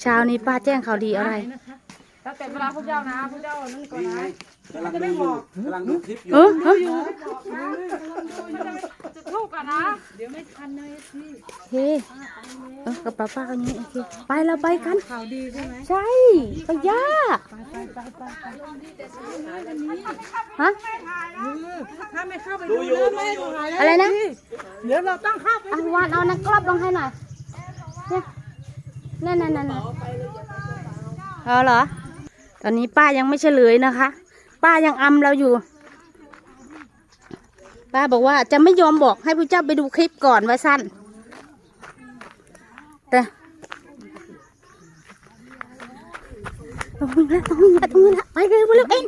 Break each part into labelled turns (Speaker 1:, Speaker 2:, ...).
Speaker 1: เช้านี้ป้าแจ้งข่าวดีอะไร
Speaker 2: แล้วแต่เวลาพวกเจ้านะพวกเจ้านั่นก่อนนะ
Speaker 3: กำลังดูอยู่กำลังดูคลิปอยู่
Speaker 1: เออเออ
Speaker 2: จะทูกกันนะ
Speaker 1: โอเคเออกระเป๋าป้าเอานี้โอเคไปเราไปกัน
Speaker 2: ข่าวดีใช่ไหม
Speaker 1: ใช่ไปย่าฮะ
Speaker 2: ถ้าไม่เข้าไป
Speaker 3: ดู
Speaker 2: ดู
Speaker 3: อยู่
Speaker 2: แล้ว
Speaker 3: ดู
Speaker 2: ไม่
Speaker 3: อยู่
Speaker 2: ถ่ายแล้ว
Speaker 1: อะไรนะ
Speaker 2: เดี๋ยวเราต้องเข้าไป
Speaker 1: อะวานเอานักกลับลงให้หน่อยเนี่ย นั่นนั่นนั่นเอาเหรอ ตอนนี้ป้ายังไม่เฉลยนะคะ ป้ายังอำเราอยู่ ป้าบอกว่าจะไม่ยอมบอกให้ผู้เจ้าไปดูคลิปก่อนว่าสั้น แต่ตรงนี้ละตรงนี้ละตรงนี้ละไปเร็วไปเร็วเอง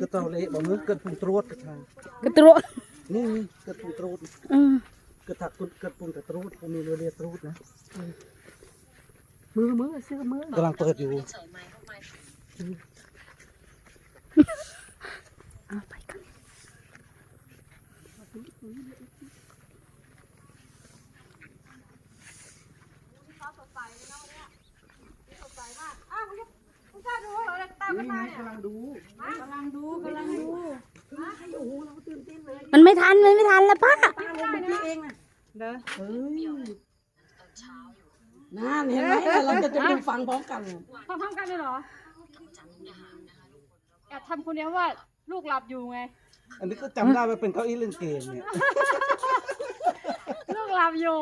Speaker 3: ก็ต้องเละบอกมือเกิดปุ่มตรวจกระทาง
Speaker 1: กระตุก
Speaker 3: นี่นี่เกิดปุ่มตรวจ
Speaker 1: อืม
Speaker 3: เกิดถักกุดเกิดปุ่มแต่ตรวจปุ่มมีเรือเรียตรวจนะ
Speaker 2: มือมือเสื้อมือกำ
Speaker 3: ลังเปิดอยู่
Speaker 1: เอาไปกัน
Speaker 3: นี่ไงกำลังดู
Speaker 2: กำลังดูกำลังดู
Speaker 1: มันไม่ทันมันไม่ทันแล้วป้า
Speaker 2: เด้อ
Speaker 4: นั่นเห็นไหมเราจะจะดูฟังพร้อมกัน
Speaker 2: ทำพร้อมกันเลยเหรอแอบทำคนเดียวว่าลูกหลับอยู่ไง
Speaker 3: อันนี้ก็จำได้ว่าเป็นเก้าอี้เล่นเกมเนี่ย
Speaker 2: ลูกหลับอยู่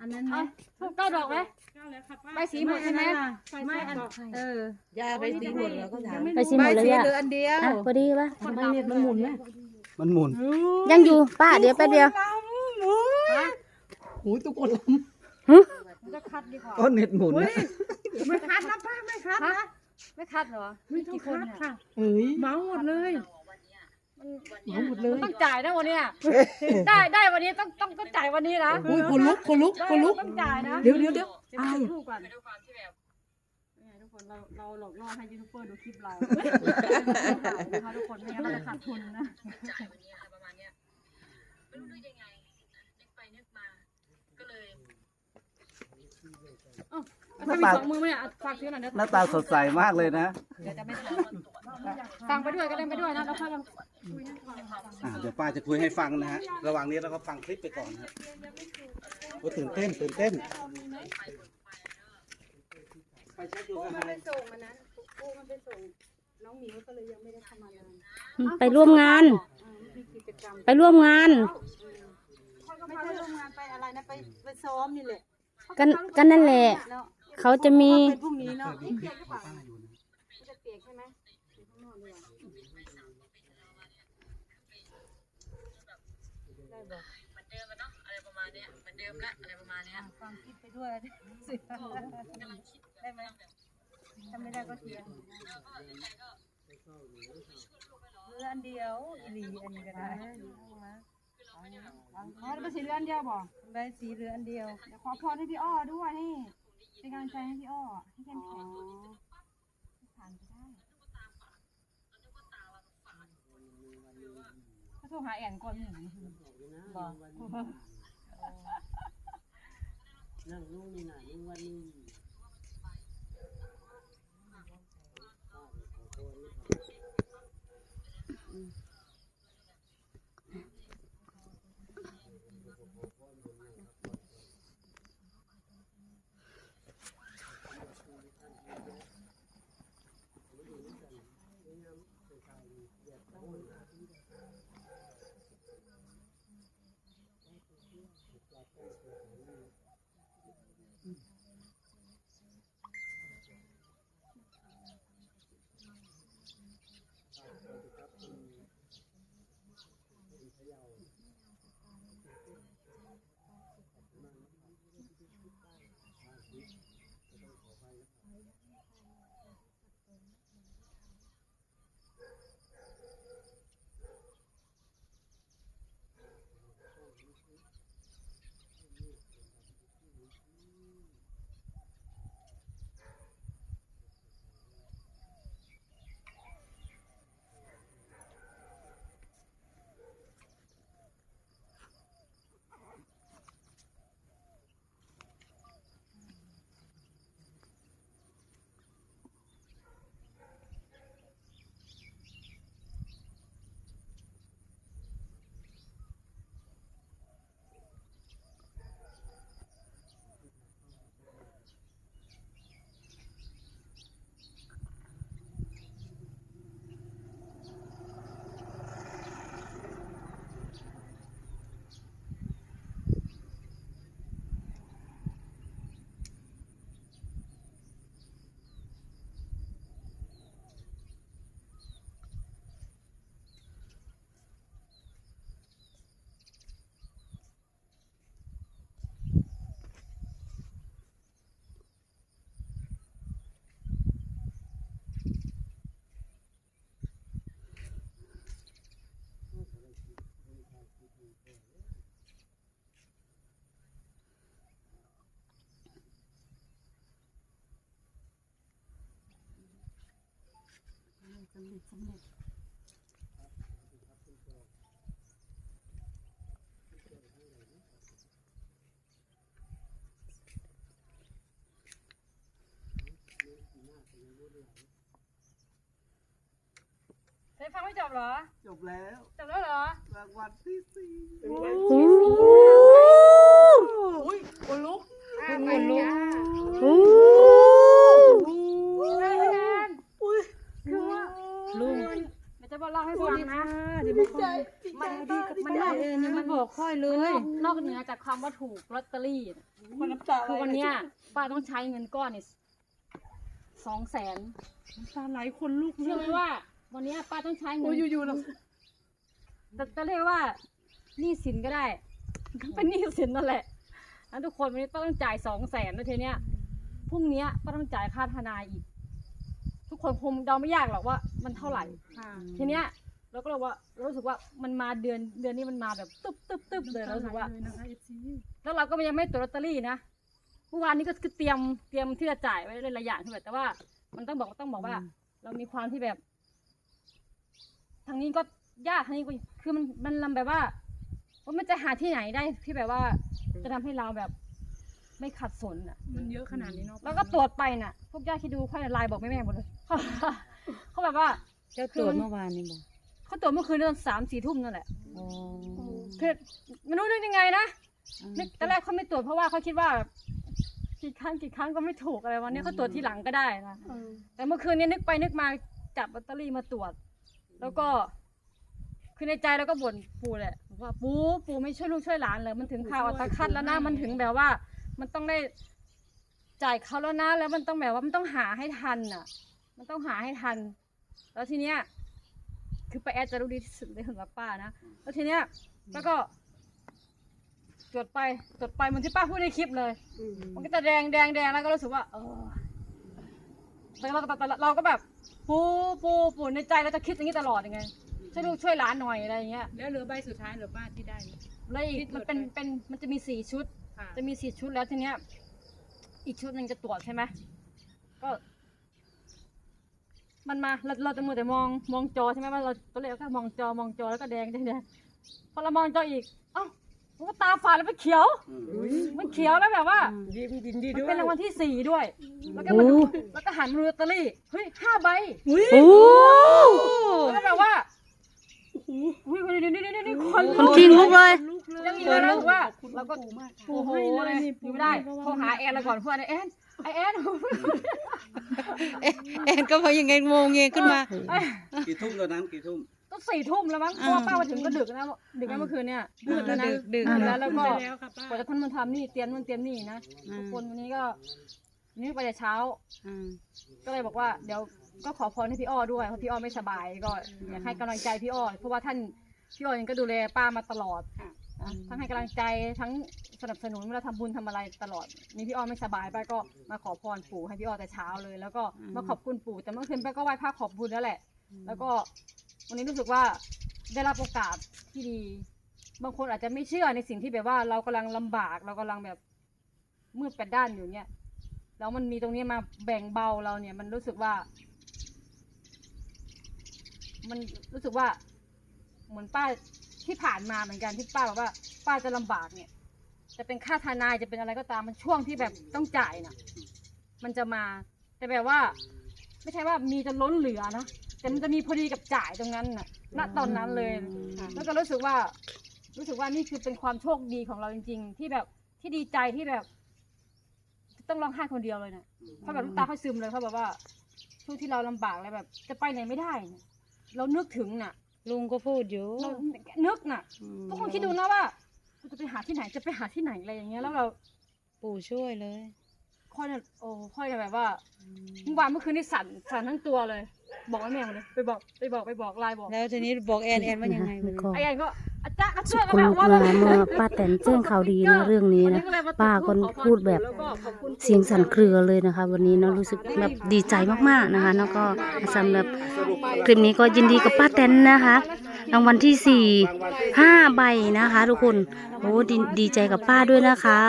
Speaker 2: อันนั้นไหมถูกเก้าดอกไหมใบสีหมดใช่ไหมไม่อันเออยา
Speaker 4: ไปตีหมดแล้วก็ถาม
Speaker 1: ไปชิมหมดเลยอะ
Speaker 2: เหลืออันเดียว
Speaker 1: อะพอดีปะ
Speaker 2: คนหลับมันหมุนไหม
Speaker 3: มันหมุน
Speaker 1: ยังอยู่ป้าเดี๋ยวแป๊บเดียว
Speaker 4: หูยตุกคนล
Speaker 2: มันจะคัดดีกว่า
Speaker 3: ก็เน็ตหมุนนะ
Speaker 2: ไม่คัดนะป้าไม่คัดนะไม่คัดเหรอมีกี่คนเนี่ยำ
Speaker 4: เฮ้ย
Speaker 2: เมาหมดเลยเมาหมดเลยต้องจ่ายนะวันเนี้ยได้ได้วันนี้ต้องต้องต้องจ่ายวันนี้นะ
Speaker 4: อุ้ยคนลุกคนลุก
Speaker 2: ได้
Speaker 4: คนลุก
Speaker 2: ต้องจ่ายนะ
Speaker 4: เดี๋ยวเดี๋ยวเดี๋ยว
Speaker 2: เดี๋ยว
Speaker 4: อาย
Speaker 2: ดูก่อนด้วยความที่แบบเนี่ยทุกคนเราเราหลอกล่อให้ยูทูบเบอร์ดูคลิปเรานะคะทุกคนไม่งั้นเราจะขาดทุนนะ
Speaker 5: จ่ายวันนี้ค่ะประมาณเนี้ยไม่รู้นึกยังไงนึกไปนึกมา ก็เลย
Speaker 2: ถ้ามีสองมือไหมเนี่ยฝากซื้อหน่อยเดี๋ยว
Speaker 3: หน้าตาสดใสมากเลยนะ
Speaker 2: เดี๋ยวจะไม่ทันฟังไปด้วยก็เล่นไปด้วยนะแล้วค่อยลอง
Speaker 3: อ่าเดี๋ยวป้าจะคุยให้ฟังนะฮะ ระหว่างนี้เราก็ฟังคลิปไปก่อนนะครับว่าตื่นเต้นตื่นเต้น ไปเช็คดูกันนะ
Speaker 1: ไปร่วมงานไปร่วมงาน
Speaker 2: ไม่ใช่โรงงานไปอะไรนะไปไปซ้อมนี่แหละ
Speaker 1: กันกันนั่นแหละ เขาจะมี
Speaker 2: เป็นพรุ่งนี้เนาะเปียกหรือเปล่าจะเปียกใช่ไหม
Speaker 5: เดิมละอะไรประมาณเนี้ยเหมือนเดิม
Speaker 2: คิดไปด้วยได้ไหมถ้าไม่ได้ก็เทียงเรือนเดียวอีหลีอันนี้ก็ได้อ๋อเป็นสีเรืออันเดียวบ่ ใบสีเรืออันเดียว เดี๋ยวขอพรให้พี่อ้อด้วยนี่เป็นกำลังใจให้พี่อ้อให้เข้มแข็งผ่านไปได้เขาโทรหาแอนก่อนหนึ่งบ่
Speaker 4: นั่งนู่นนี่น่ะนู่นวันนี้
Speaker 2: เเฮ้ยฟังไม่จบเหรอ
Speaker 3: จบแล้ว
Speaker 2: จบแล้วเหรอ
Speaker 3: รางวัลที่สี่
Speaker 1: โอ้
Speaker 2: คนลุก
Speaker 1: โอ้
Speaker 2: ได้คะแนนคือว่า
Speaker 1: ลุง
Speaker 2: เดี๋ยวจะบอกเล่าให้ฟังนะ
Speaker 4: เดี๋ยวมาคอย มันดีกับ
Speaker 2: มัน
Speaker 4: ป้าน
Speaker 2: อก
Speaker 4: เองยังไม่บอกค่อยเล
Speaker 2: นอยกนอกเหนือจากคำว่าถูกลอตเตอรี่น่ะ
Speaker 4: คนน้ำตา
Speaker 2: คือวันเนี้ยป้าต้องใช้เงินก้อนเนี่ยสองแสน
Speaker 4: น้ำตาไหลคนลุก
Speaker 2: เชื่อไหมว่า วันเนี้ยป้าต้องใช้เงิน
Speaker 4: อยู่ๆเรา
Speaker 2: จะจะเรียกว่าหนี้สินก็ได้ก็เป็นหนี้สินนั่นแหละแล้วทุกคนวันนี้ป้าต้องจ่ายสองแสนแล้วทีเนี้ยพรุ่งเนี้ยป้าต้องจ่ายค่าทนายอีก ทุกคนคงเดาไม่ยากหรอกว่ามันเท่าไหร่ ทีเนี้ย เราก็เลยว่าเรารู้สึกว่ามันมาเดือนเดือนนี้มันมาแบบตึ๊บตึ๊บตึ๊บเลยเรารู้สึกว่าแล้วเราก็ยังไม่ตรวจลอตเตอรี่นะเมื่อวานนี้ก็คือเตรียมเตรียมที่จะจ่ายไว้หลายๆอย่างที่แบบแต่ว่า มันต้องบอกต้องบอกว่าเรามีความที่แบบ ทางนี้ก็ยากทางนี้ก็คือมันมันลำแบบว่าว่ามันจะหาที่ไหนได้ที่แบบว่า จะทำให้เราแบบ ไม่ขัดสนอะ
Speaker 4: มันเยอะขนาดนี้เนาะ
Speaker 2: แล้วก็ตรวจไปน่ะ พวกญาติที่ดูค่อยไลน์บอกแม่แม่ๆหมดเลยเขาแบบว่า
Speaker 1: เจ้าตรวจเมื่อวานนี่บอก
Speaker 2: เขาตรวจเมื่อคืนตอนสามสี่ทุ่มนั่นแหละ
Speaker 1: อ๋อ
Speaker 2: คือไม่รู้นึกยังไงนะนึกตอนแรกเขาไม่ตรวจเพราะว่าเขาคิดว่ากี่ครั้งกี่ครั้งก็ไม่ถูกอะไรวันนี้เขาตรวจทีหลังก็ได้นะแต่เมื่อคืนนี้นึกไปนึกมาจับลอตเตอรี่มาตรวจ แล้วก็ คือในใจเราก็บ่นปู่แหละบอกว่าปู่ปู่ไม่ช่วยลูกช่วยหลานเลยมันถึงข่าวอัตคัดแล้วนะมันถึงแบบว่า มันต้องได้จ่ายเขาแล้วนะแล้วมันต้องแบบว่ามันต้องหาให้ทันอะ มันต้องหาให้ทัน แล้วทีเนี้ย คือป้าแอดจะรู้ดีที่สุดเลยสำหรับป้านะแล้วทีเนี้ยแล้วก็ จดไปจดไปเหมือนที่ป้าพูดในคลิปเลย มันก็จะแดงแดงแดงแล้วก็รู้สึกว่า เออแต่เราก็แต่เราก็แบบปูปูปูในใจเราจะคิดอย่างนี้ตลอดยังไงช่วยลูกช่วยหลานหน่อยอะไรอย่างเงี้ย
Speaker 4: แล้วเหลือใบสุดท้ายเหลือป้าที่ได้เนี่ย
Speaker 2: แล้วอีกมันเป็นเป็นมันจะมีสี่ชุด
Speaker 4: ค่ะ
Speaker 2: จะมีสี่ชุดแล้วทีเนี้ย อีกชุดหนึ่งจะตรวจใช่ไหมก็ มันมาเราเราจะมัวแต่มองมองจอใช่ไหมว่าเราตัวเลขก็มองจอมองจอแล้วก็แดงแดงแดงพอเรามองจออีกเอ้ามันก็ตาฝาดแล้วมันเขียว มันเขียวแล้วแบบว่า
Speaker 4: ยิ้มดินดี
Speaker 2: มัน
Speaker 4: ด้วย
Speaker 2: เป็นรางวัลที่สี่ด้วย แล้วก็มาดูแล้วก็หันมาดูลอตเตอรี่เฮ้ยห้าใบ
Speaker 1: โอ้
Speaker 2: แล้วแบบว่าอุ้ยคนนี้นี่นี่นี่คน
Speaker 1: คนจริงลุกเลย
Speaker 2: ยังมีเลยนะว่าเราก็โอ้โหเลยอยู่ไม่ได้โทรหาแอนแล้วก่อนเพื่อนไอแอน ไอแอน
Speaker 1: เอ็นก็พอยังไงงงเงยขึ้นมา
Speaker 3: กี่ทุ่มตอนนั้นกี่ทุ่ม
Speaker 2: ต้องสี่ทุ่มแล้วมั้งเพราะว่าป้ามาถึงก็ดึกนะดึกนะเมื่อคืนเนี่ยดึกแล้วนะ
Speaker 1: ดึกดึก
Speaker 2: ดึกแล้วแล้วก็
Speaker 4: ไปแล้วค่ะป้าก
Speaker 2: ว่าจะท่านมันทำนี่เตรียมนู่นเตรียมนี่นะทุกคนวันนี้ก็วันนี้ไปแต่เช้า
Speaker 1: อืม
Speaker 2: ก็เลยบอกว่าเดี๋ยวก็ขอพรให้พี่อ้อด้วยเพราะพี่อ้อไม่สบายก็อยากให้กำลังใจพี่อ้อเพราะว่าท่านพี่อ้อเองก็ดูแลป้ามาตลอด นะทั้งให้กำลังใจทั้งสนับสนุนเวลาทำบุญทำอะไรตลอด มีพี่อ้อไม่สบายป้าก็มาขอพรปู่ให้พี่อ้อแต่เช้าเลย แล้วก็มาขอบคุณปู่แต่เมื่อคืนป้าก็ไหว้พระขอบคุณแล้วแหละ แล้วก็วันนี้รู้สึกว่าได้รับโอกาสที่ดี บางคนอาจจะไม่เชื่อในสิ่งที่แบบว่าเรากำลังลำบากเรากำลังแบบมืดแปดด้านอยู่เนี่ยแล้วมันมีตรงนี้มาแบ่งเบาเราเนี่ย มันรู้สึกว่า มันรู้สึกว่า เหมือนป้า ที่ผ่านมาเหมือนกันที่ป้าบอกว่า ป้าจะลำบากเนี่ย จะเป็นค่าทนายจะเป็นอะไรก็ตามมันช่วงที่แบบต้องจ่ายน่ะ มันจะมา แต่แบบว่า ไม่ใช่ว่ามีจนล้นเหลือนะแต่มันจะมีพอดีกับจ่ายตรงนั้นน่ะณตอนนั้นเลยแล้วก็รู้สึกว่า รู้สึกว่านี่คือเป็นความโชคดีของเราจริง ๆ ที่แบบที่ดีใจที่แบบ ต้องร้องไห้คนเดียวเลยเนี่ยเขาแบบน้ำตาเขาซึมเลยเขาแบบว่าช่วงที่เราลำบากแล้วแบบ จะไปไหนไม่ได้เนี่ยเรานึกถึงน่ะ
Speaker 1: ลุงก็พูดอยู่
Speaker 2: เรานึกน่ะทุกคนคิดดูนะว่าเราจะไปหาที่ไหนจะไปหาที่ไหนอะไรอย่างเงี้ยแล้วเรา
Speaker 1: ปู่ช่วยเลย
Speaker 2: ค่อยเนี่ยโอ้ค่อยจะแบบว่าเมื่อวานเมื่อคืนนี่สั่นสั่นทั้งตัวเลย บอกให้แม่มาเลยไปบอกไปบอกไปบอกไลน์บอก
Speaker 1: แล้วทีนี้บอกแอนแอนว่ายังไง
Speaker 6: ก็
Speaker 2: ไอ้ไอ้ก็อาจารย์อาจารย์ก็
Speaker 6: คุณ
Speaker 2: แบบว่า
Speaker 6: เมื่อป้าแตนแจ้งข่าวดีนะเรื่องนี้นะป้าก็พูดแบบเสียงสั่นเครือเลยนะคะ วันนี้เนาะรู้สึกแบบดีใจมากๆนะคะ แล้วก็สำหรับคลิปนี้ก็ยินดีกับป้าแตนนะคะรางวัลที่สี่ห้าใบนะคะ ทุกคนโอ้ดีดีใจกับป้าด้วยนะคะ